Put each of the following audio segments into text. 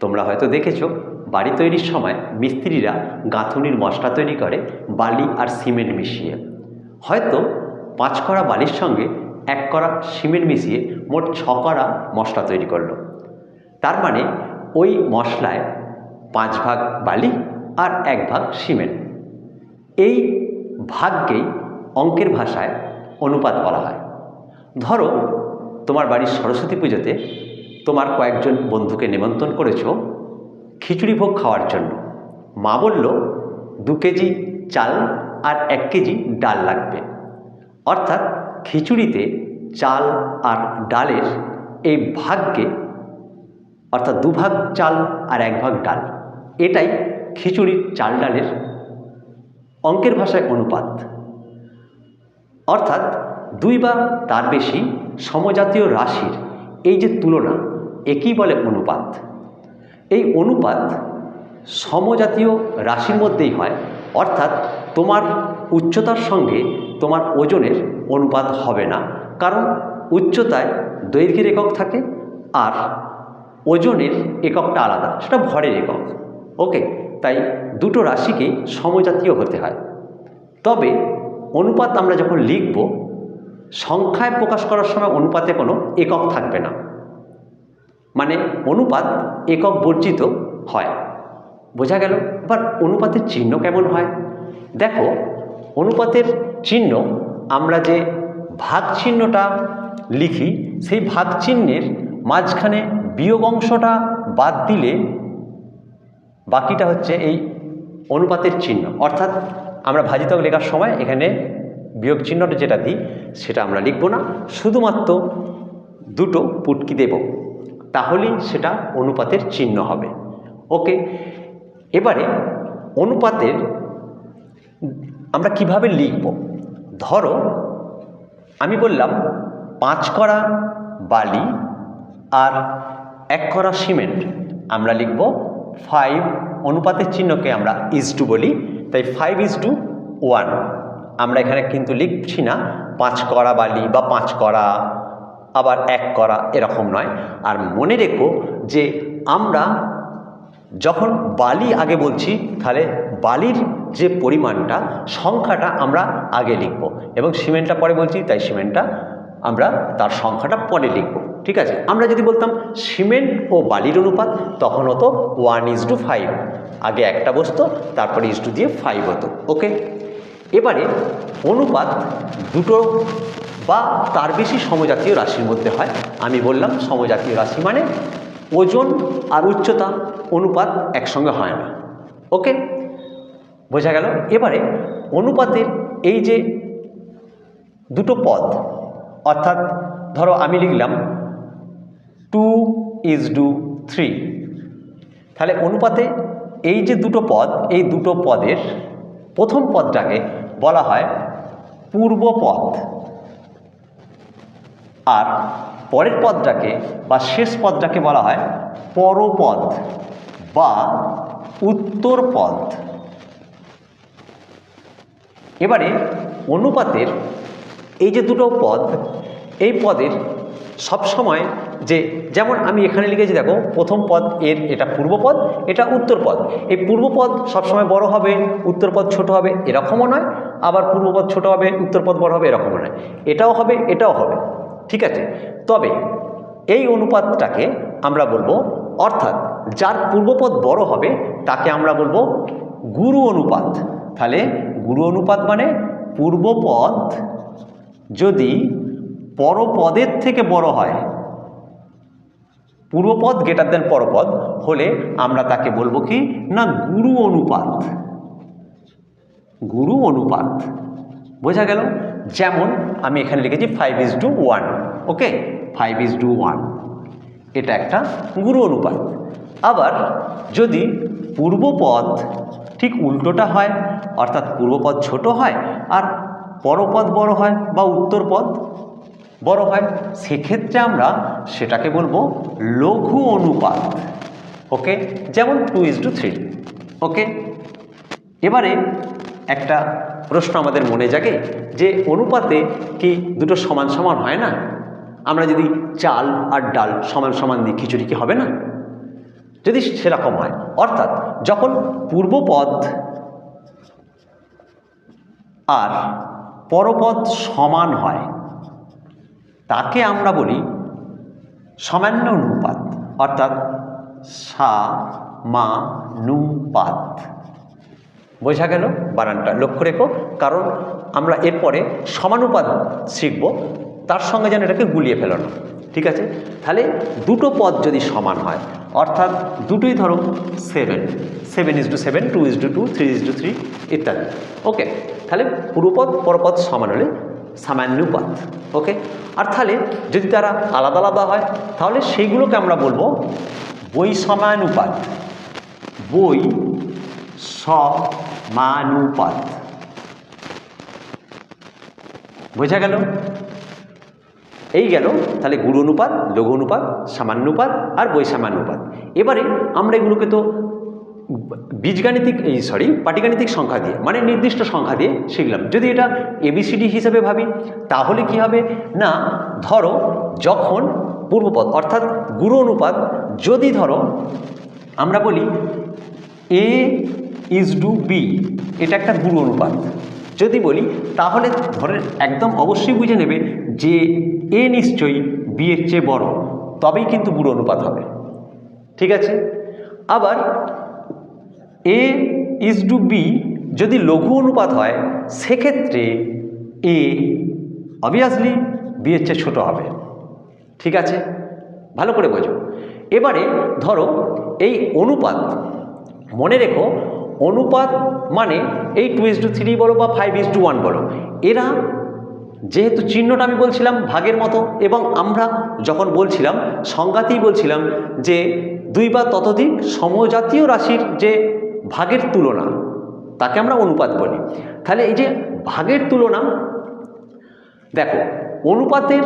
তোমরা হয়তো দেখেছ, বাড়ি তৈরির সময় মিস্ত্রিরা গাঁথুনির মশলা তৈরি করে, বালি আর সিমেন্ট মিশিয়ে। হয়তো পাঁচ কড়া বালির সঙ্গে এক কড়া সিমেন্ট মিশিয়ে মোট ছ কড়া মশলা তৈরি করল। তার মানে ওই মশলায় পাঁচ ভাগ বালি আর এক ভাগ সিমেন্ট। এই ভাগকেই অঙ্কের ভাষায় অনুপাত বলা হয়। ধরো তোমার বাড়ির সরস্বতী পুজোতে তোমার কয়েকজন বন্ধুকে নিমন্ত্রণ করেছ খিচুড়ি ভোগ খাওয়ার জন্য। মা বলল, দু কেজি চাল আর এক কেজি ডাল লাগবে। অর্থাৎ খিচুড়িতে চাল আর ডালের এই ভাগকে, অর্থাৎ দুভাগ চাল আর এক ভাগ ডাল, এটাই খিচুড়ির চাল ডালের অঙ্কের ভাষায় অনুপাত। অর্থাৎ দুই বা তার বেশি সমজাতীয় রাশির এই যে তুলনা একই বলে অনুপাত। এই অনুপাত সমজাতীয় রাশির মধ্যেই হয়, অর্থাৎ তোমার উচ্চতার সঙ্গে তোমার ওজনের অনুপাত হবে না। কারণ উচ্চতায় দৈর্ঘ্যের একক থাকে আর ওজনের এককটা আলাদা, সেটা ভরের একক। ওকে, তাই দুটো রাশিকেই সমজাতীয় হতে হয়। তবে অনুপাত আমরা যখন লিখব, সংখ্যায় প্রকাশ করার সময় অনুপাতে কোনো একক থাকবে না। মানে অনুপাত একক বর্জিত হয়। বোঝা গেল? এবার অনুপাতের চিহ্ন কেমন হয়? দেখো, অনুপাতের চিহ্ন আমরা যে ভাগ চিহ্নটা লিখি, সেই ভাগ চিহ্নের মাঝখানে বিয়োগ অংশটা বাদ দিলে বাকিটা হচ্ছে এই অনুপাতের চিহ্ন। অর্থাৎ আমরা ভাজিতক লেখার সময় এখানে বিয়োগ চিহ্নটা যেটা দিই, সেটা আমরা লিখব না। শুধুমাত্র দুটো পুটকি দেব। তাহলেই সেটা অনুপাতের চিহ্ন হবে। ওকে, এবারে অনুপাতের আমরা কীভাবে লিখব? ধরো, আমি বললাম পাঁচ করা বালি আর এক করা সিমেন্ট। আমরা লিখব ফাইভ অনুপাতের চিহ্নকে আমরা ইজ টু বলি, তাই ফাইভ ইজ টু ওয়ান আমরা এখানে কিন্তু লিখছি না পাঁচ করা বালি বা পাঁচ করা আবার এক করা এরকম নয়। আর মনে রেখো যে আমরা যখন বালি আগে বলছি, তাহলে বালির যে পরিমাণটা, সংখ্যাটা আমরা আগে লিখব। এবং সিমেন্টটা পরে বলছি, তাই সিমেন্টটা আমরা তার সংখ্যাটা পরে লিখব। ঠিক আছে? আমরা যদি বলতাম সিমেন্ট ও বালির অনুপাত, তখন হতো ওয়ান ইজ টু ফাইভ আগে একটা বসতো, তারপরে ইজ টু দিয়ে ফাইভ হতো। ওকে এবারে অনুপাত দুটো বা তার বেশি সমজাতীয় রাশির মধ্যে হয়। আমি বললাম সমজাতীয় রাশি মানে ওজন আর উচ্চতা অনুপাত একসঙ্গে হয় না। ওকে? বোঝা গেল? এবারে অনুপাতের এই যে দুটো পদ, অর্থাৎ ধরো আমি লিখলাম টু ইজ ডু থ্রি। তাহলে অনুপাতে এই যে দুটো পদ, এই দুটো পদের প্রথম পদটাকে বলা হয় পূর্ব পদ। আর পরের পদটাকে বা শেষ পদটাকে বলা হয় পরপদ বা উত্তর পদ। এবারে অনুপাতের এই যে দুটো পদ, এই পদের সবসময় যে যেমন আমি এখানে লিখেছি, দেখো, প্রথম পদ এর, এটা পূর্বপদ এটা উত্তরপদ এই পূর্বপদ সবসময় বড় হবে উত্তরপদ ছোট হবে, এরকমও নয়। আবার পূর্বপদ ছোট হবে উত্তরপদ বড় হবে, এরকমও নয়। এটাও হবে এটাও হবে। ঠিক আছে? তবে এই অনুপাতটাকে আমরা বলব, অর্থাৎ যার পূর্বপদ বড় হবে তাকে আমরা বলব গুরু অনুপাত। তাহলে গুরু অনুপাত মানে পূর্বপদ যদি পরপদের থেকে বড় হয়, পূর্বপদ গ্রেটার দেন পরপদ, হলে আমরা তাকে বলব কি? না, গুরু অনুপাত। গুরু অনুপাত। বোঝা গেল? যেমন আমি এখানে লিখেছি five is to one okay five is to one এটা একটা গুরু অনুপাত। আবার যদি পূর্বপদ ঠিক উল্টোটা হয়, অর্থাৎ পূর্বপদ ছোট হয়, আর পরপদ বড় হয় বা উত্তরপদ বড় হয়, সেক্ষেত্রে আমরা সেটাকে বলব লঘু অনুপাত ওকে যেমন two is to three okay এবারে একটা প্রশ্ন আমাদের মনে জাগে যে অনুপাতে কি দুটো সমান সমান হয় না? আমরা যদি চাল আর ডাল সমান সমান দিই খিচুড়ি কি হবে না? যদি সেরকম হয়, অর্থাৎ যখন পূর্বপদ আর পরপদ সমান হয়, তাকে আমরা বলি সামান্য অনুপাত, অর্থাৎ সা মা নুপাত বোঝা গেল বানানটা। লক্ষ্য রেখো, কারণ আমরা এরপরে সমানুপাত শিখব, তার সঙ্গে যেন এটাকে গুলিয়ে ফেলো না। ঠিক আছে? তাহলে দুটো পদ যদি সমান হয়, অর্থাৎ দুটোই ধরো seven seven is to seven two is to two two is two three ইত্যাদি। ওকে তাহলে পুরোপদ পরপদ সমান হলে সামান্যপাত ওকে আর তাহলে যদি তারা আলাদা আলাদা হয়, তাহলে সেইগুলোকে আমরা বলব বই সমানুপাত বই সমানুপাত। বোঝা গেল? এই গেল, তাহলে গুরু অনুপাত লঘু অনুপাত সামান্যপাত আর বৈসামান্যপাত। এবারে আমরা এগুলোকে তো বীজগাণিতিক, এই সরি পাটিগাণিতিক সংখ্যা দিয়ে মানে নির্দিষ্ট সংখ্যা দিয়ে শিখলাম। যদি এটা এবিসিডি হিসেবে ভাবি, তাহলে কি হবে? না, ধরো যখন পূর্বপদ, অর্থাৎ গুরু অনুপাত যদি ধরো আমরা বলি এ ইজ টু বি এটা একটা গুরু অনুপাত। যদি বলি, তাহলে ধরে একদম অবশ্যই বুঝে নেবে যে এ নিশ্চয়ই বি এর চেয়ে বড়, তবেই কিন্তু গুরু অনুপাত হবে। ঠিক আছে? আবার এ ইজ টু বি যদি লঘু অনুপাত হয়, সেক্ষেত্রে এ অবভিয়াসলি বি এর চেয়ে ছোটো হবে। ঠিক আছে? ভালো করে বোঝো। এবারে ধরো, এই অনুপাত মনে রেখো অনুপাত মানে এই টু ইস টু থ্রি বলো বা ফাইভ ইস টু ওয়ান বলো। এরা যেহেতু চিহ্নটা আমি বলছিলাম ভাগের মতো এবং আমরা যখন বলছিলাম, সংজ্ঞাতেই বলছিলাম যে দুই বা ততোধিক সমজাতীয় রাশির যে ভাগের তুলনা, তাকে আমরা অনুপাত বলি। তাহলে এই যে ভাগের তুলনা, দেখো, অনুপাতের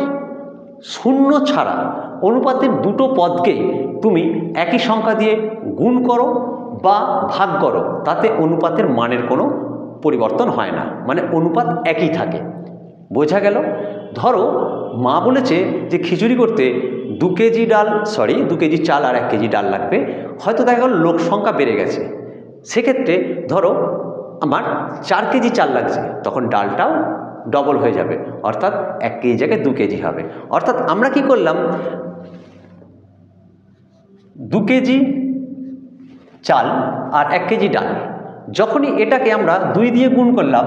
শূন্য ছাড়া, অনুপাতের দুটো পদকে তুমি একই সংখ্যা দিয়ে গুণ করো বা ভাগ করো, তাতে অনুপাতের মানের কোনো পরিবর্তন হয় না। মানে অনুপাত একই থাকে। বোঝা গেল? ধরো, মা বলেছে যে খিচুড়ি করতে দু কেজি ডাল সরি দু কেজি চাল আর এক কেজি ডাল লাগবে। হয়তো দেখা গেল লোক সংখ্যা বেড়ে গেছে। সেক্ষেত্রে ধরো, আমার চার কেজি চাল লাগছে, তখন ডালটাও ডবল হয়ে যাবে। অর্থাৎ এক কেজি জায়গায় দু কেজি হবে। অর্থাৎ আমরা কি করলাম? দু কেজি চাল আর এক কেজি ডাল। যখনই এটাকে আমরা দুই দিয়ে গুণ করলাম,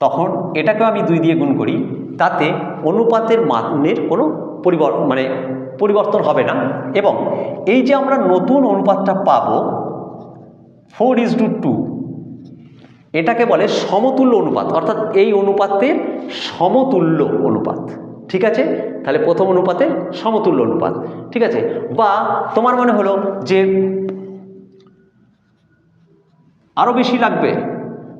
তখন এটাকেও আমি দুই দিয়ে গুণ করি, তাতে অনুপাতের মানের কোনো পরিবর্তন মানে পরিবর্তন হবে না। এবং এই যে আমরা নতুন অনুপাতটা পাবো, ফোর ইজ টু টু, এটাকে বলে সমতুল্য অনুপাত, অর্থাৎ এই অনুপাতের সমতুল্য অনুপাত। ঠিক আছে? তাহলে প্রথম অনুপাতে সমতুল্য অনুপাত, ঠিক আছে? বা তোমার মনে হলো যে আরও বেশি লাগবে,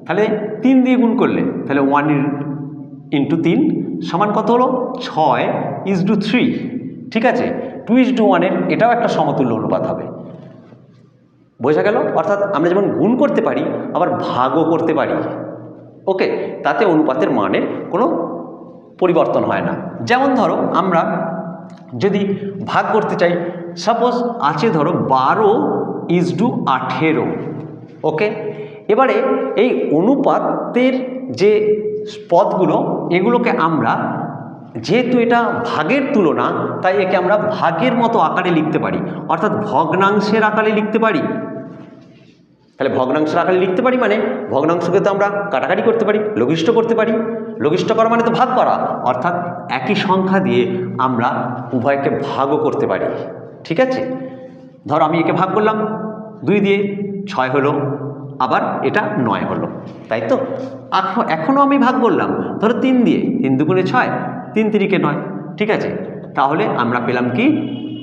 তাহলে তিন দিয়ে গুণ করলে, তাহলে ওয়ান ইন্টু তিন সমান কত হলো? ছয় ইজ টু থ্রি ঠিক আছে? টু ইজ টু ওয়ানের এটাও একটা সমতুল্য অনুপাত হবে। বোঝা গেল? অর্থাৎ আমরা যেমন গুণ করতে পারি, আবার ভাগও করতে পারি। ওকে? তাতে অনুপাতের মানের কোনো পরিবর্তন হয় না। যেমন ধরো, আমরা যদি ভাগ করতে চাই সাপোজ আছে ধরো বারো ইজ টু আঠেরো ওকে এবারে এই অনুপাতের যে পদগুলো, এগুলোকে আমরা যেহেতু এটা ভাগের তুলনা, তাই একে আমরা ভাগের মতো আকারে লিখতে পারি। অর্থাৎ ভগ্নাংশের আকারে লিখতে পারি। তাহলে ভগ্নাংশের আকারে লিখতে পারি মানে ভগ্নাংশকে তো আমরা কাটাকাটি করতে পারি, লঘিষ্ঠ করতে পারি। লঘিষ্ঠ করা মানে তো ভাগ করা। অর্থাৎ একই সংখ্যা দিয়ে আমরা উভয়কে ভাগও করতে পারি। ঠিক আছে? ধরো আমি একে ভাগ করলাম, দুই দিয়ে ছয় হলো, আবার এটা নয় হলো, তাই তো? এখন এখনও আমি ভাগ করলাম, ধরো তিন দিয়ে, তিন দুগুণে ছয়, তিন তিরিকে নয়, ঠিক আছে? তাহলে আমরা পেলাম কি?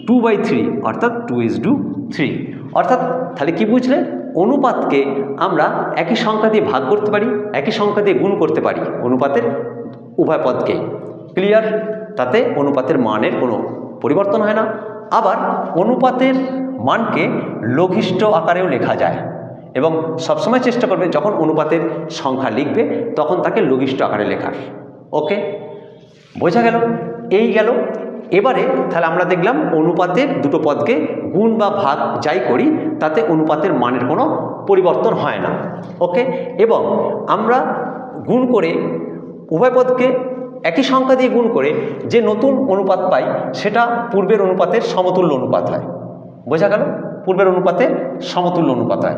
টু বাই থ্রি অর্থাৎ টু ইজ টু থ্রি অর্থাৎ তাহলে কি বুঝলে? অনুপাতকে আমরা একই সংখ্যা দিয়ে ভাগ করতে পারি, একই সংখ্যা দিয়ে গুণ করতে পারি অনুপাতের উভয় পদকে। ক্লিয়ার তাতে অনুপাতের মানের কোনো পরিবর্তন হয় না। আবার অনুপাতের মানকে লঘিষ্ঠ আকারেও লেখা যায় এবং সবসময় চেষ্টা করবে যখন অনুপাতের সংখ্যা লিখবে তখন তাকে লঘিষ্ঠ আকারে লেখার। ওকে বোঝা গেল? এই গেল এবারে তাহলে আমরা দেখলাম অনুপাতের দুটো পদকে গুণ বা ভাগ যাই করি, তাতে অনুপাতের মানের কোনো পরিবর্তন হয় না। ওকে? এবং আমরা গুণ করে উভয় পদকে একই সংখ্যা দিয়ে গুণ করে যে নতুন অনুপাত পাই, সেটা পূর্বের অনুপাতের সমতুল্য অনুপাত হয়। বোঝা গেল? পূর্বের অনুপাতে সমতুল্য অনুপাত হয়।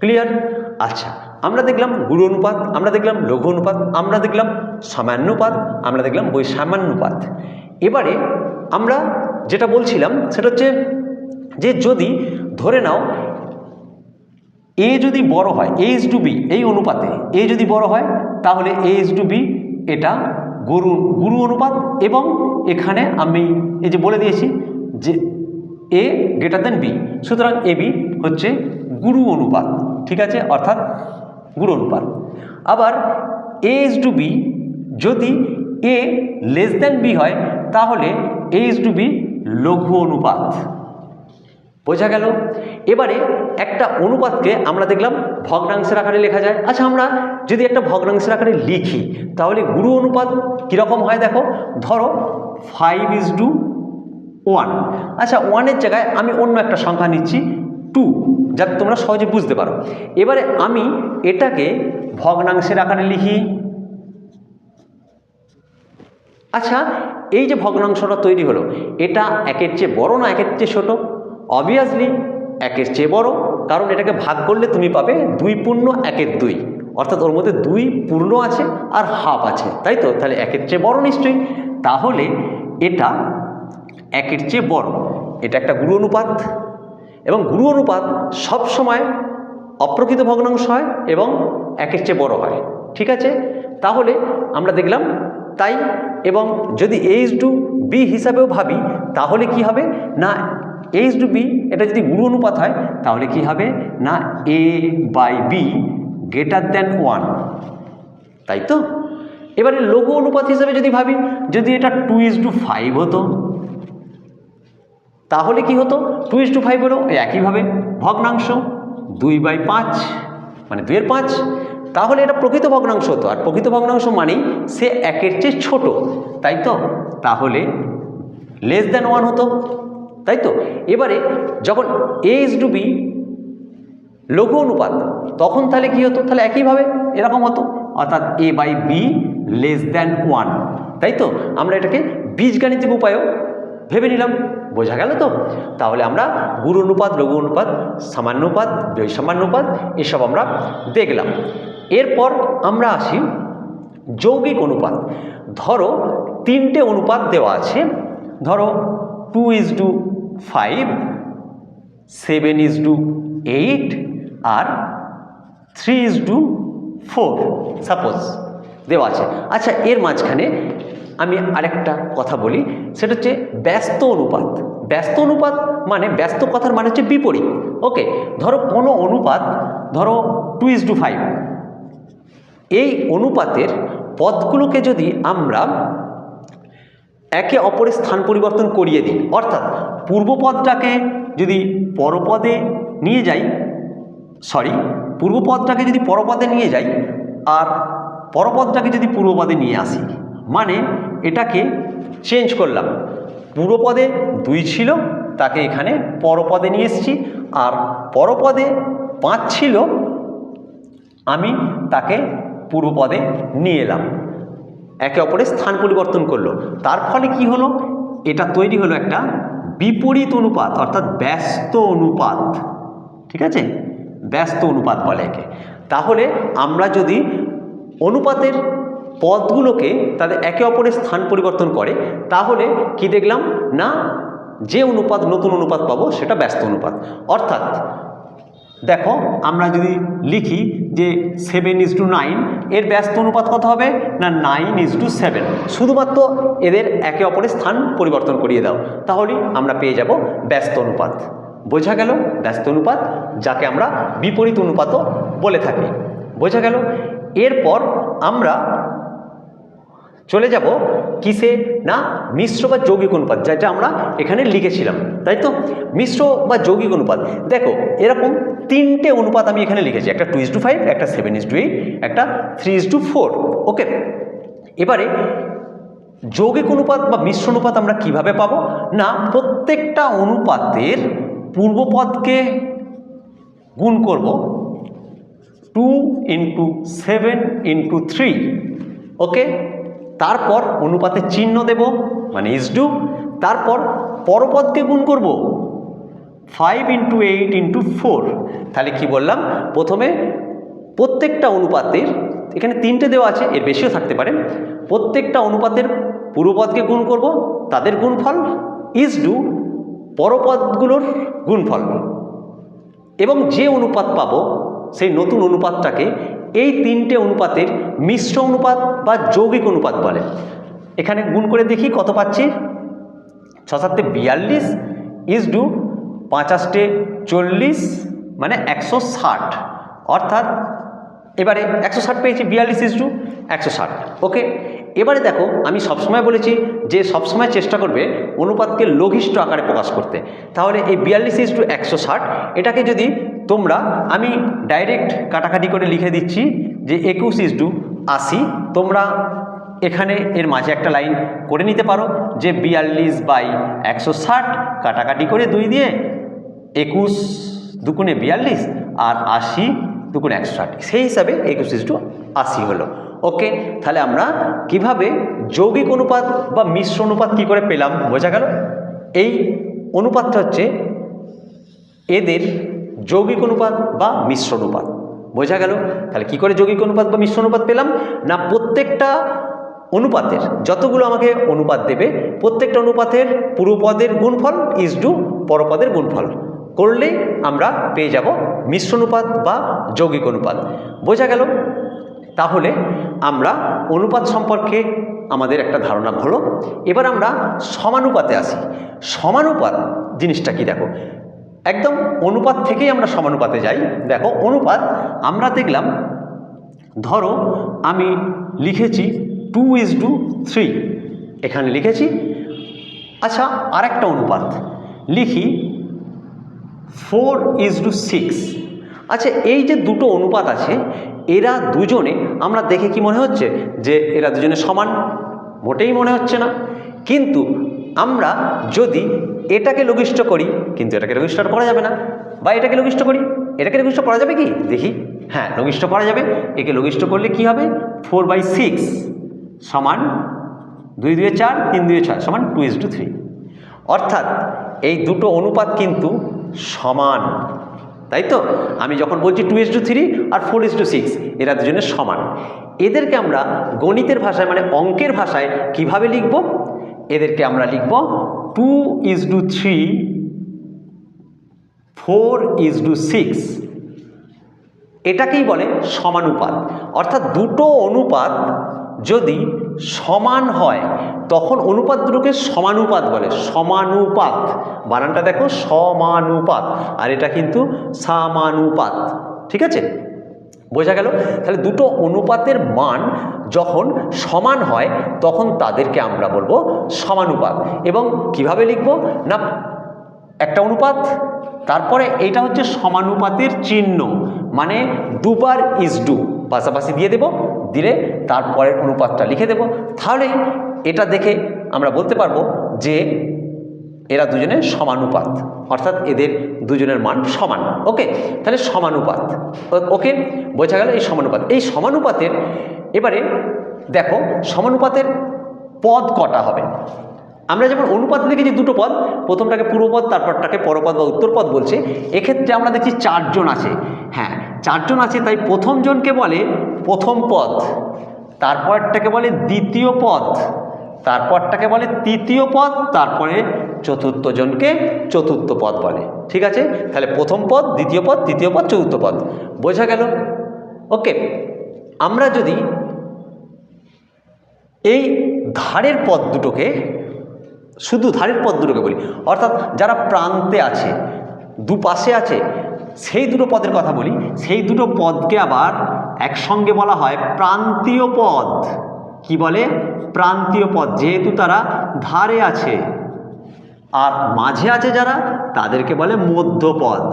ক্লিয়ার আচ্ছা আমরা দেখলাম গুরু অনুপাত, আমরা দেখলাম লঘু অনুপাত, আমরা দেখলাম সামান্যপাত আমরা দেখলাম বৈষামান্যপাত এবারে আমরা যেটা বলছিলাম সেটা হচ্ছে যে যদি ধরে নাও এ যদি বড় হয় এইচ টু বি এই অনুপাতে এ যদি বড় হয়, তাহলে এইচ টু বি এটা গুরু গুরু অনুপাত এবং এখানে আমি এই যে বলে দিয়েছি যে এ গ্রেটার দেন বি সুতরাং এ বি হচ্ছে গুরু অনুপাত, ঠিক আছে? অর্থাৎ গুরু অনুপাত। আবার এইচ টু বি যদি এ লেস দেন বি হয়, তাহলে এইচ টু বি লঘু অনুপাত। বোঝা গেল? এবারে একটা অনুপাতকে আমরা দেখলাম ভগ্নাংশের আকারে লেখা যায়। আচ্ছা আমরা যদি একটা ভগ্নাংশের আকারে লিখি, তাহলে গুরু অনুপাত কীরকম হয় দেখো? ধরো ফাইভ ইজ টু ওয়ান আচ্ছা ওয়ানের জায়গায় আমি অন্য একটা সংখ্যা নিচ্ছি টু যাতে তোমরা সহজে বুঝতে পারো। এবারে আমি এটাকে ভগ্নাংশের আকারে লিখি। আচ্ছা এই যে ভগ্নাংশটা তৈরি হলো, এটা একের চেয়ে বড় না একের চেয়ে ছোট? অবভিয়াসলি একের চেয়ে বড়, কারণ এটাকে ভাগ করলে তুমি পাবে দুই পূর্ণ, একের দুই। অর্থাৎ ওর মধ্যে দুই পূর্ণ আছে আর হাফ আছে, তাই তো? তাহলে একের চেয়ে বড় নিশ্চয়ই। তাহলে এটা একের চেয়ে বড়, এটা একটা গুরু অনুপাত এবং গুরু অনুপাত সবসময় অপ্রকৃত ভগ্নাংশ হয় এবং একের চেয়ে বড় হয়। ঠিক আছে? তাহলে আমরা দেখলাম, তাই এবং যদি এইচ টু বি হিসাবেও ভাবি, তাহলে কি হবে? না এইচ টু বি এটা যদি গুরু অনুপাত হয়, তাহলে কি হবে? না A by B greater than one তাই তো? এবারে লঘু অনুপাত হিসাবে যদি ভাবি, যদি এটা টু ইজ টু ফাইভ হতো, তাহলে কি হতো? টু ইজ টু ফাইভ হলো, একইভাবে ভগ্নাংশ, দুই বাই পাঁচ মানে দুইয়ের পাঁচ। তাহলে এটা প্রকৃত ভগ্নাংশ হতো আর প্রকৃত ভগ্নাংশ মানেই সে একের চেয়ে ছোট, তাই তো? তাহলে লেস দ্যান ওয়ান হতো, তাই তো? এবারে যখন এ ইজ টু বি লঘু অনুপাত, তখন তাহলে কি হতো? তাহলে একইভাবে এরকম হতো। অর্থাৎ A by B less than one তাই তো? আমরা এটাকে বীজগাণিতিক উপায়ও ভেবে নিলাম, বোঝা গেল তো? তাহলে আমরা গুরু অনুপাত, লঘু অনুপাত সামান্যপাত বৈসামান্যপাত এসব আমরা দেখলাম। এরপর আমরা আসি যৌগিক অনুপাত। ধরো তিনটে অনুপাত দেওয়া আছে। ধরো two is to five, seven is to eight, R three is to four, suppose দেওয়া আছে। আচ্ছা এর মাঝখানে আমি আরেকটা কথা বলি। সেটা হচ্ছে ব্যস্ত অনুপাত। ব্যস্ত অনুপাত মানে ব্যস্ত কথার মানে হচ্ছে বিপরীত। ওকে, ধরো কোনো অনুপাত, ধরো টু ইজ টু ফাইভ এই অনুপাতের পদগুলোকে যদি আমরা একে অপরের স্থান পরিবর্তন করিয়ে দিই, অর্থাৎ পূর্বপদটাকে যদি পরপদে নিয়ে যাই সরি পূর্বপদটাকে যদি পরপদে নিয়ে যাই আর পরপদটাকে যদি পূর্বপদে নিয়ে আসি মানে এটাকে চেঞ্জ করলাম। পূর্বপদে দুই ছিল, তাকে এখানে পরপদে নিয়ে এসেছি, আর পরপদে পাঁচ ছিল, আমি তাকে পূর্বপদে নিয়ে এলাম। একে অপরের স্থান পরিবর্তন করল। তার ফলে কি হলো? এটা তৈরি হলো একটা বিপরীত অনুপাত, অর্থাৎ ব্যস্ত অনুপাত। ঠিক আছে? ব্যস্ত অনুপাত বলে একে। তাহলে আমরা যদি অনুপাতের পদগুলোকে তাদের একে অপরের স্থান পরিবর্তন করে, তাহলে কি দেখলাম? না, যে অনুপাত, নতুন অনুপাত পাবো সেটা ব্যস্ত অনুপাত। অর্থাৎ দেখো, আমরা যদি লিখি যে সেভেন ইজ টু নাইন এর ব্যস্ত অনুপাত কত হবে? না নাইন ইজ টু সেভেন শুধুমাত্র এদের একে অপরের স্থান পরিবর্তন করিয়ে দাও। তাহলেই আমরা পেয়ে যাব ব্যস্ত অনুপাত। বোঝা গেল ব্যস্ত অনুপাত, যাকে আমরা বিপরীত অনুপাতও বলে থাকি। বোঝা গেল? এরপর আমরা চলে যাব কিসে? না, মিশ্র বা যৌগিক অনুপাত, যেটা আমরা এখানে লিখেছিলাম, তাই তো? মিশ্র বা যৌগিক অনুপাত। দেখো, এরকম তিনটে অনুপাত আমি এখানে লিখেছি, একটা টু ইস টু ফাইভ একটা সেভেন ইস টু এইট একটা three is to four okay এবারে, যৌগিক অনুপাত বা মিশ্র অনুপাত আমরা কীভাবে পাবো? না, প্রত্যেকটা অনুপাতের পূর্বপদকে গুণ করব two into seven into three okay তারপর অনুপাতের চিহ্ন দেব মানে ইস ডু তারপর পরপদকে গুণ করব five into eight into four তাহলে কি বললাম? প্রথমে প্রত্যেকটা অনুপাতের, এখানে তিনটে দেওয়া আছে, এর বেশিও থাকতে পারে, প্রত্যেকটা অনুপাতের পূর্বপদকে গুণ করব, তাদের গুণফল ইজ ডু পরপদগুলোর গুণফল। এবং যে অনুপাত পাবো, সেই নতুন অনুপাতটাকে এই তিনটে অনুপাতের মিশ্র অনুপাত বা যৌগিক অনুপাত বলে। এখানে গুণ করে দেখি কত পাচ্ছি? ছ সাতে বিয়াল্লিশ, ইস ডু পাঁচাশটে চল্লিশ মানে একশো ষাট। অর্থাৎ এবারে একশো ষাট পেয়েছি, বিয়াল্লিশ ইস ডু একশো ষাট। ওকে এবারে দেখো, আমি সবসময় বলেছি যে সবসময় চেষ্টা করবে অনুপাতকে লঘিষ্ঠ আকারে প্রকাশ করতে। তাহলে এই বিয়াল্লিশ ইজ টু একশো ষাট, এটাকে যদি তোমরা, আমি ডাইরেক্ট কাটাকাটি করে লিখে দিচ্ছি যে একুশ ইজ টু আশি, তোমরা এখানে এর মাঝে একটা লাইন করে নিতে পারো যে বিয়াল্লিশ বাই একশো ষাট কাটাকাটি করে দুই দিয়ে একুশ দুগুণে বিয়াল্লিশ আর আশি দুগুণে একশো ষাট। সেই হিসাবে একুশ ইস টু আশি হলো। ওকে, তাহলে আমরা কীভাবে যৌগিক অনুপাত বা মিশ্র অনুপাত কী করে পেলাম? বোঝা গেল? এই অনুপাতটা হচ্ছে এদের যৌগিক অনুপাত বা মিশ্র অনুপাত। বোঝা গেল? তাহলে কি করে যৌগিক অনুপাত বা মিশ্র অনুপাত পেলাম? না, প্রত্যেকটা অনুপাতের, যতগুলো আমাকে অনুপাত দেবে, প্রত্যেকটা অনুপাতের পূর্বপদের গুণফল ইজ ডু পরপদের গুণফল। করলেই আমরা পেয়ে যাব মিশ্র অনুপাত বা যৌগিক অনুপাত। বোঝা গেল? তাহলে আমরা অনুপাত সম্পর্কে আমাদের একটা ধারণা হলো। এবার আমরা সমানুপাতে আসি। সমানুপাত জিনিসটা কি দেখো? একদম অনুপাত থেকেই আমরা সমানুপাতে যাই। দেখো, অনুপাত আমরা দেখলাম, ধরো আমি লিখেছি টু ইজ টু থ্রি। এখানে লিখেছি আচ্ছা আরেকটা অনুপাত। লিখি ফোর ইজ টু সিক্স। আচ্ছা এই যে দুটো অনুপাত আছে, এরা দুজনে, আমরা দেখে কি মনে হচ্ছে? যে এরা দুজনে সমান, মোটেই মনে হচ্ছে না। কিন্তু আমরা যদি এটাকে লঘিষ্ঠ করি, কিন্তু এটাকে লঘিষ্ঠ করা যাবে না। বা এটাকে লঘিষ্ঠ করি, এটাকে লঘিষ্ঠ করা যাবে কি? দেখি। হ্যাঁ লঘিষ্ঠ করা যাবে। একে লঘিষ্ঠ করলে কি হবে? ফোর বাই সিক্স সমান দুই দুয়ে চার, তিন দুয়ে ছয় সমান টু ইজ টু থ্রি। অর্থাৎ এই দুটো অনুপাত কিন্তু সমান। তাই তো? আমি যখন বলছি টু ইজ টু থ্রি আর ফোর ইজ টু সিক্স এরা দুজনে সমান। এদেরকে আমরা গণিতের ভাষায় মানে অঙ্কের ভাষায় কীভাবে লিখব? এদেরকে আমরা লিখব two is to three four is to six এটাকেই বলে সমানুপাত। অর্থাৎ দুটো অনুপাত যদি সমান হয়, তখন অনুপাত দুটোকে সমানুপাত বলে, সমানুপাত। বানানটা দেখো, সমানুপাত। আর এটা কিন্তু সামানুপাত। ঠিক আছে? বোঝা গেল? তাহলে দুটো অনুপাতের মান যখন সমান হয়, তখন তাদেরকে আমরা বলব সমানুপাত। এবং কীভাবে লিখব? না, একটা অনুপাত, তারপরে এটা হচ্ছে সমানুপাতের চিহ্ন। মানে দুবার ইজ ডু পাশাপাশি দিয়ে দেব। দিলে তারপরের অনুপাতটা লিখে দেব। তাহলে এটা দেখে আমরা বলতে পারব যে এরা দুজনে সমানুপাত, অর্থাৎ এদের দুজনের মান সমান। ওকে, তাহলে সমানুপাত। ওকে, বোঝা গেল এই সমানুপাত। এই সমানুপাতের এবারে দেখো, সমানুপাতের পদ কটা হবে? আমরা যেমন অনুপাত দেখেছি দুটো পদ, প্রথমটাকে পূর্বপদ, তারপরটাকে পরপদ বা উত্তরপদ বলছে, এক্ষেত্রে আমরা দেখছি চারজন আছে। হ্যাঁ চারজন আছে, তাই প্রথম জনকে বলে প্রথম পদ। তারপরটাকে বলে দ্বিতীয় পদ। তারপরটাকে বলে তৃতীয় পদ, তারপরে চতুর্থ জনকে চতুর্থ পদ বলে। ঠিক আছে? তাহলে প্রথম পদ, দ্বিতীয় পদ, তৃতীয় পদ, চতুর্থ পদ। বোঝা গেল? ওকে, আমরা যদি এই ধারের পদ দুটোকে, শুধু ধারের পদ দুটোকে বলি, অর্থাৎ যারা প্রান্তে আছে, দুপাশে আছে সেই দুটো পদের কথা বলি। সেই দুটো পদকে আবার একসঙ্গে বলা হয় প্রান্তীয় পদ। কি বলে? প্রান্তীয় পদ। যেহেতু তারা ধারে আছে, আর মাঝে আছে যারা, তাদেরকে বলে মধ্যপদ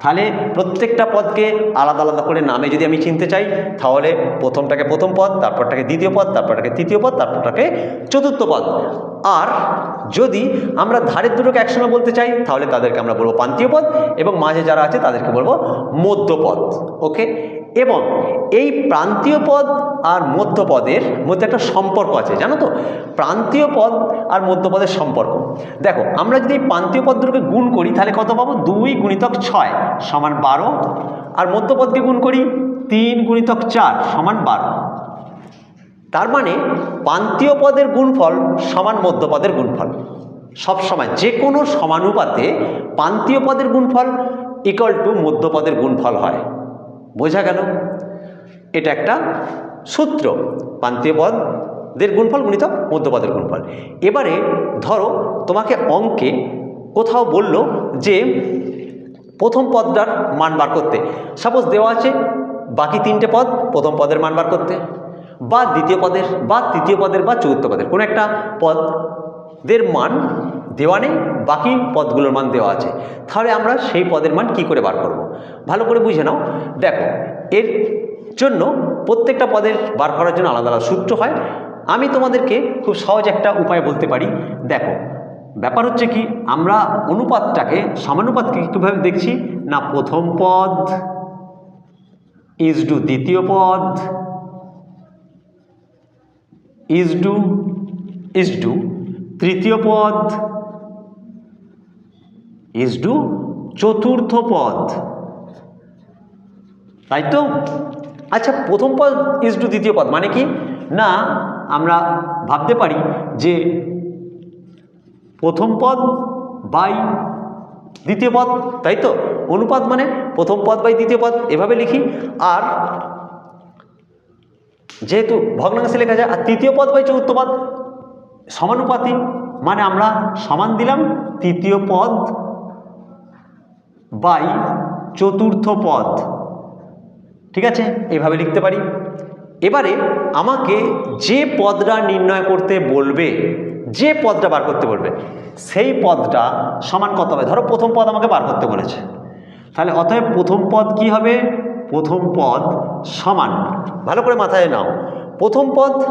তাহলে প্রত্যেকটা পদকে আলাদা আলাদা করে নামে যদি আমি চিনতে চাই, তাহলে প্রথমটাকে প্রথম পদ, তারপরটাকে দ্বিতীয় পদ, তারপরটাকে তৃতীয় পদ, তারপরটাকে চতুর্থ পদ। আর যদি আমরা ধারের দুটোকে একসঙ্গে বলতে চাই, তাহলে তাদেরকে আমরা বলব প্রান্তীয় পদ এবং মাঝে যারা আছে তাদেরকে বলব মধ্যপদ ওকে এবং এই প্রান্তীয় পদ আর মধ্যপদের মধ্যে একটা সম্পর্ক আছে, জানো তো? প্রান্তীয় পদ আর মধ্যপদের সম্পর্ক। দেখো, আমরা যদি প্রান্তীয় পদ দুটোকে গুণ করি, তাহলে কত পাবো? দুই গুণিতক ছয় সমান বারো, আর মধ্যপদকে গুণ করি তিন গুণিতক চার সমান বারো। তার মানে প্রান্তীয় পদের গুণফল সমান মধ্যপদের গুণফল। সবসময় যে কোনো সমানুপাতে প্রান্তীয় পদের গুণফল ইকুয়াল টু মধ্যপদের গুণফল হয়। বোঝা গেল? এটা একটা সূত্র। প্রান্তীয় পদের গুণফল গুণিত মধ্যপদের গুণফল। এবারে ধরো তোমাকে অঙ্কে কোথাও বলল যে প্রথম পদটার মান বার করতে। সাপোজ দেওয়া আছে বাকি তিনটে পদ প্রথম পদের মান বার করতে। বা দ্বিতীয় পদের, বা তৃতীয় পদের, বা চতুর্থ পদের, কোনো একটা পদের মান দেওয়া নেই, বাকি পদগুলোর মান দেওয়া আছে। তাহলে আমরা সেই পদের মান কি করে বার করব। ভালো করে বুঝে নাও। দেখো, এর জন্য প্রত্যেকটা পদের বার করার জন্য আলাদা আলাদা সূত্র হয়। আমি তোমাদেরকে খুব সহজ একটা উপায় বলতে পারি। দেখো, ব্যাপার হচ্ছে কি, আমরা অনুপাতটাকে, সমানুপাতকে কীভাবে দেখছি? না, প্রথম পদ ইজ ডু দ্বিতীয় পদ ইজ ডু ইজ ডু তৃতীয় পদ ইজ ডু চতুর্থ পদ। তাই তো? আচ্ছা প্রথম পদ ইজ টু দ্বিতীয় পদ মানে কি? না, আমরা ভাবতে পারি যে প্রথম পদ বাই দ্বিতীয় পদ, তাই তো? অনুপাত মানে প্রথম পদ বাই দ্বিতীয় পদ, এভাবে লিখি। আর যেহেতু ভগ্নাংশে লেখা যায়, আর তৃতীয় পদ বাই চতুর্থ পদ সমানুপাতি মানে আমরা সমান দিলাম তৃতীয় পদ বাই চতুর্থ পদ। ঠিক আছে? এভাবে লিখতে পারি। এবারে আমাকে যে পদটা নির্ণয় করতে বলবে, যে পদটা বার করতে বলবে, সেই পদটা সমান কত হবে? ধরো প্রথম পদ আমাকে বার করতে বলেছে। তাহলে অতএব প্রথম পদ কি হবে? প্রথম পদ সমান। ভালো করে মাথায় নাও। প্রথম পদ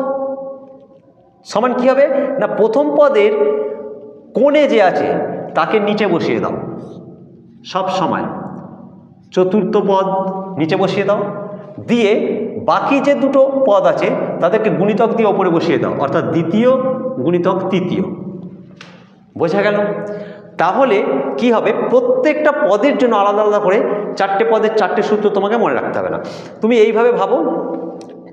সমান কি হবে? না, প্রথম পদের কোণে যে আছে, তাকে নিচে বসিয়ে দাও। সব সময় চতুর্থ পদ নিচে বসিয়ে দাও। দিয়ে বাকি যে দুটো পদ আছে, তাদেরকে গুণিতক দিয়ে ওপরে বসিয়ে দাও। অর্থাৎ দ্বিতীয়, গুণিতক তৃতীয়। বোঝা গেল? তাহলে কি হবে? প্রত্যেকটা পদের জন্য আলাদা আলাদা করে চারটে পদের চারটে সূত্র তোমাকে মনে রাখতে হবে না। তুমি এইভাবে ভাবো,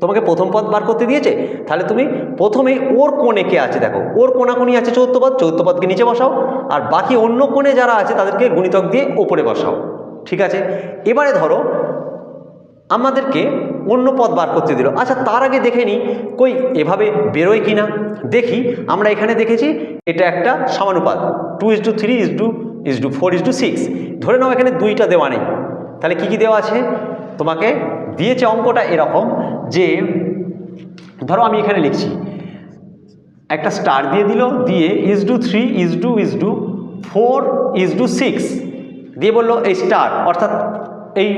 তোমাকে প্রথম পদ বার করতে দিয়েছে, তাহলে তুমি প্রথমেই ওর কোণে কে আছে দেখো। ওর কোনাকুনি আছে চৌদ্দ পদ, চৌদ্দ পদকে নিচে বসাও, আর বাকি অন্য কোণে যারা আছে তাদেরকে গুণিতক দিয়ে ওপরে বসাও। ঠিক আছে? এবারে ধরো আমাদেরকে অন্য পদ বার করতে দিল। আচ্ছা তার আগে দেখে নিই, কই, এভাবে বেরোয় কি না দেখি, আমরা এখানে দেখেছি, এটা একটা সমানুপাত। Two is to three is to is to four is to six. ধরে নাও এখানে দুইটা দেওয়া নেই। তাহলে কি কি দেওয়া আছে? তোমাকে দিয়েছে অঙ্কটা এরকম যে, ধরো আমি এখানে লিখছি, একটা স্টার দিয়ে দিল, দিয়ে is to three is to is to four is to six. দিয়ে বলল এই স্টার, অর্থাৎ এই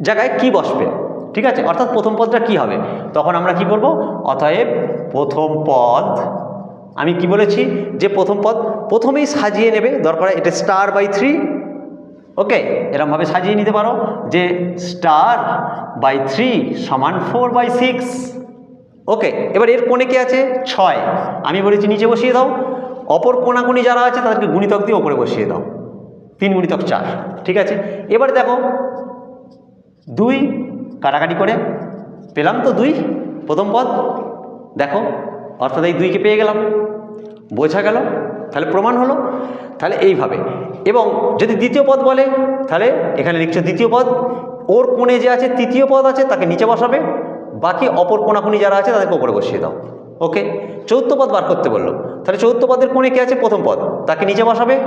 জায়গায় কি বসবে? ঠিক আছে? অর্থাৎ প্রথম পদটা কি হবে? তখন আমরা কি করব? অতএব প্রথম পদ, আমি কি বলেছি? যে প্রথম পদ প্রথমেই সাজিয়ে নেবে, দরকার এটা স্টার বাই থ্রি ওকে এরমভাবে সাজিয়ে নিতে পারো যে স্টার বাই থ্রি সমান ফোর বাই সিক্স ওকে এবার এর কোণে কে আছে? ছয়। আমি বলেছি নিচে বসিয়ে দাও। অপর কোনাকুনি যারা আছে, তাদেরকে গুণিতক দিয়ে ওপরে বসিয়ে দাও। তিন গুণিতক চার, ঠিক আছে? এবার দেখো দুই, কাটাকাটি করে পেলাম তো দুই, প্রথম পদ। দেখো, অর্থাৎ এই দুইকে পেয়ে গেলাম। বোঝা গেল? তাহলে প্রমাণ হলো। তাহলে এইভাবে। এবং যদি দ্বিতীয় পদ বলে, তাহলে এখানে লিখছো দ্বিতীয় পদ। ওর কোণে যে আছে, তৃতীয় পদ আছে, তাকে নিচে বসাবে। বাকি অপর কোনাকুনি যারা আছে, তাদেরকে ওপরে বসিয়ে দাও। ওকে? চৌদ্দ পদ বার করতে বলল। তাহলে চৌদ্দ পদের কোণে কে আছে? প্রথম পদ। তাকে নিচে বসাবে।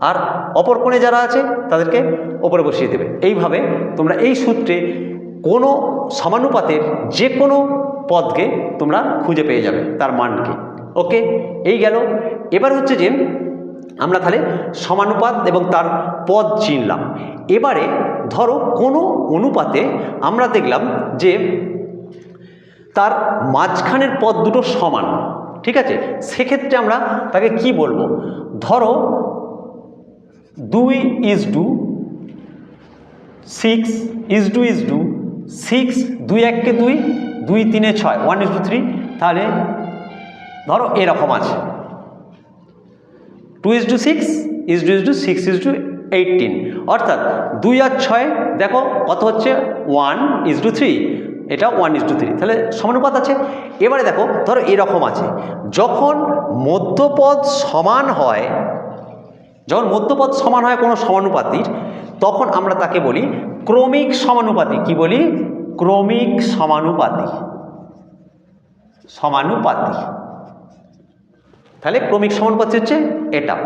আর অপর কোণে যারা আছে, তাদেরকে ওপরে বসিয়ে দেবে। এইভাবে তোমরা এই সূত্রে কোনো সমানুপাতের যে কোনো পদকে তোমরা খুঁজে পেয়ে যাবে তার মানকে। ওকে? এই গেল। এবার হচ্ছে যে আমরা তাহলে সমানুপাত এবং তার পদ চিনলাম। এবারে ধরো কোনো অনুপাতে আমরা দেখলাম যে তার মাঝখানের পদ দুটো সমান, ঠিক আছে? সেক্ষেত্রে আমরা তাকে কি বলব? ধরো দুই is to six is to is to six দুই এককে দুই দুই তিনে ছয় ওয়ান ইজ টু থ্রি তাহলে ধরো এরকম আছে। Two is to six is to is to six is to eighteen অর্থাৎ দুই আর ছয় দেখো কত হচ্ছে? ওয়ান ইজ টু থ্রি এটা ওয়ান ইজ টু থ্রি তাহলে সমানুপাত আছে। এবারে দেখো, ধরো এরকম আছে, যখন মধ্যপদ সমান হয় যখন মধ্যপদ সমান হয় কোনো সমানুপাতির, তখন আমরা তাকে বলি ক্রমিক সমানুপাতি। কি বলি? ক্রমিক সমানুপাতি। সমানুপাতি। তাহলে ক্রমিক সমানুপাতি হচ্ছে এটা।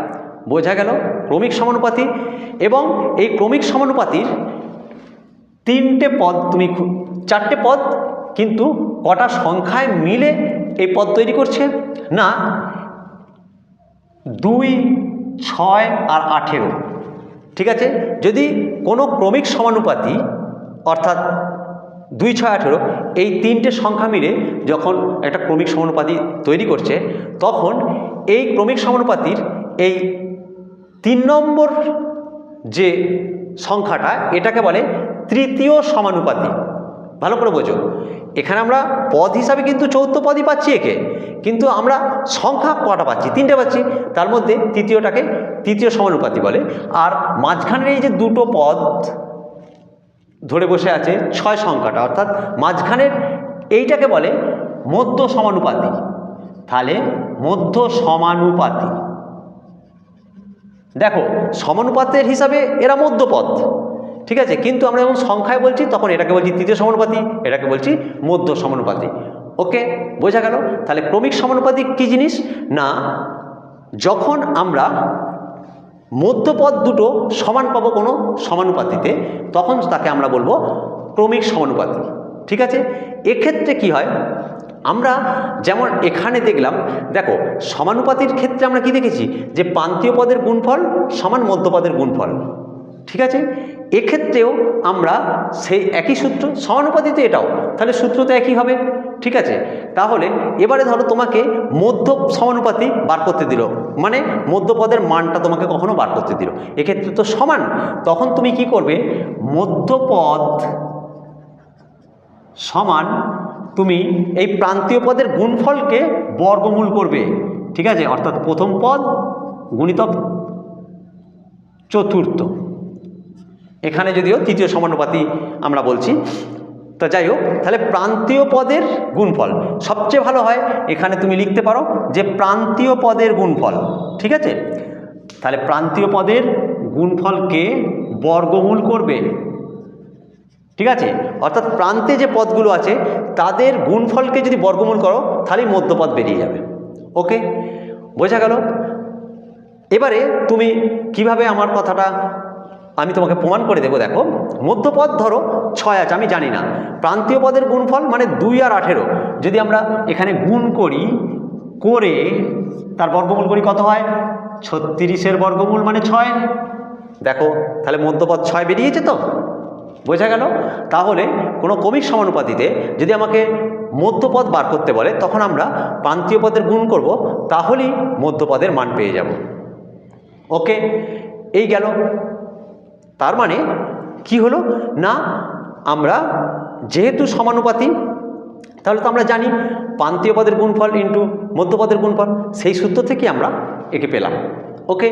বোঝা গেল? ক্রমিক সমানুপাতি। এবং এই ক্রমিক সমানুপাতির তিনটে পদ তুমি চারটে পদ, কিন্তু কটা সংখ্যায় মিলে এই পদ তৈরি করছে? না, দুই ছয় আর আঠেরো। ঠিক আছে? যদি কোনো ক্রমিক সমানুপাতি, অর্থাৎ দুই, ছয়, আঠেরো, এই তিনটে সংখ্যা মিলে যখন একটা ক্রমিক সমানুপাতি তৈরি করছে, তখন এই ক্রমিক সমানুপাতির এই তিন নম্বর যে সংখ্যাটা, এটাকে বলে তৃতীয় সমানুপাতি। ভালো করে বোঝো। এখানে আমরা পদ হিসাবে কিন্তু চৌদ্দ পদই পাচ্ছি একে। কিন্তু আমরা সংখ্যা কটা পাচ্ছি? তিনটে পাচ্ছি। তার মধ্যে তৃতীয়টাকে তৃতীয় সমানুপাতি বলে। আর মাঝখানের এই যে দুটো পদ ধরে বসে আছে, ছয় সংখ্যাটা, অর্থাৎ মাঝখানের এইটাকে বলে মধ্য সমানুপাতি। তাহলে মধ্য সমানুপাতি। দেখো, সমানুপাতের হিসাবে এরা মধ্যপদ। ঠিক আছে? কিন্তু আমরা যখন সংখ্যায় বলছি, তখন এটাকে বলছি তৃতীয় সমানুপাতি, এটাকে বলছি মধ্য সমানুপাতি। ওকে? বোঝা গেল? তাহলে ক্রমিক সমানুপাতি কী জিনিস? না, যখন আমরা মধ্যপদ দুটো সমান পাবো কোনো সমানুপাতিতে, তখন তাকে আমরা বলব ক্রমিক সমানুপাতি। ঠিক আছে? এক্ষেত্রে কি হয়? আমরা যেমন এখানে দেখলাম, দেখো, সমানুপাতির ক্ষেত্রে আমরা কি দেখেছি? যে প্রান্তীয় পদের গুণফল সমান মধ্যপদের গুণফল। ঠিক আছে? এক্ষেত্রেও আমরা সেই একই সূত্র, সমানুপাতিতে এটাও। তাহলে সূত্র তো একই হবে, ঠিক আছে? তাহলে এবারে ধরো তোমাকে মধ্য সমানুপাতি বার করতে দিল। মানে মধ্যপদের মানটা তোমাকে কখনো বার করতে দিল। এক্ষেত্রে তো সমান। তখন তুমি কি করবে? মধ্যপদ সমান তুমি এই প্রান্তীয় পদের গুণফলকে বর্গমূল করবে। ঠিক আছে? অর্থাৎ প্রথম পদ, গুণিতক চতুর্থ। এখানে যদিও তৃতীয় সমানুপাতি আমরা বলছি। তো যাই হোক, তাহলে প্রান্তীয় পদের গুণফল সবচেয়ে ভালো হয়, এখানে তুমি লিখতে পারো যে প্রান্তীয় পদের গুণফল, ঠিক আছে? তাহলে প্রান্তীয় পদের গুণফলকে বর্গমূল করবে? ঠিক আছে? অর্থাৎ প্রান্তে যে পদগুলো আছে, তাদের গুণফলকে যদি বর্গমূল করো, তাহলেই মধ্যপদ বেরিয়ে যাবে। ওকে বোঝা গেল? এবারে তুমি কীভাবে আমার কথাটা আমি তোমাকে প্রমাণ করে দেবো, দেখো। মধ্যপদ ধরো, ছয় আছে, আমি জানি না। প্রান্তীয় পদের গুণফল মানে দুই আর আঠেরো। যদি আমরা এখানে গুণ করি, করে তার বর্গমূল করি কত হয়? ছত্রিশের বর্গমূল মানে ছয়। দেখো, তাহলে মধ্যপদ ছয় বেরিয়েছে তো? বোঝা গেল? তাহলে কোনো কমিক সমানুপাতিতে যদি আমাকে মধ্যপদ বার করতে বলে, তখন আমরা প্রান্তীয় পদের গুণ করব, তাহলেই মধ্যপদের মান পেয়ে যাব। ওকে, এই গেল। তার মানে কি হলো? না, আমরা যেহেতু সমানুপাতি তাহলে তো আমরা জানি প্রান্তীয় পদের গুণফল ইন্টু মধ্যপদের গুণফল, সেই সূত্র থেকে আমরা একে পেলাম। ওকে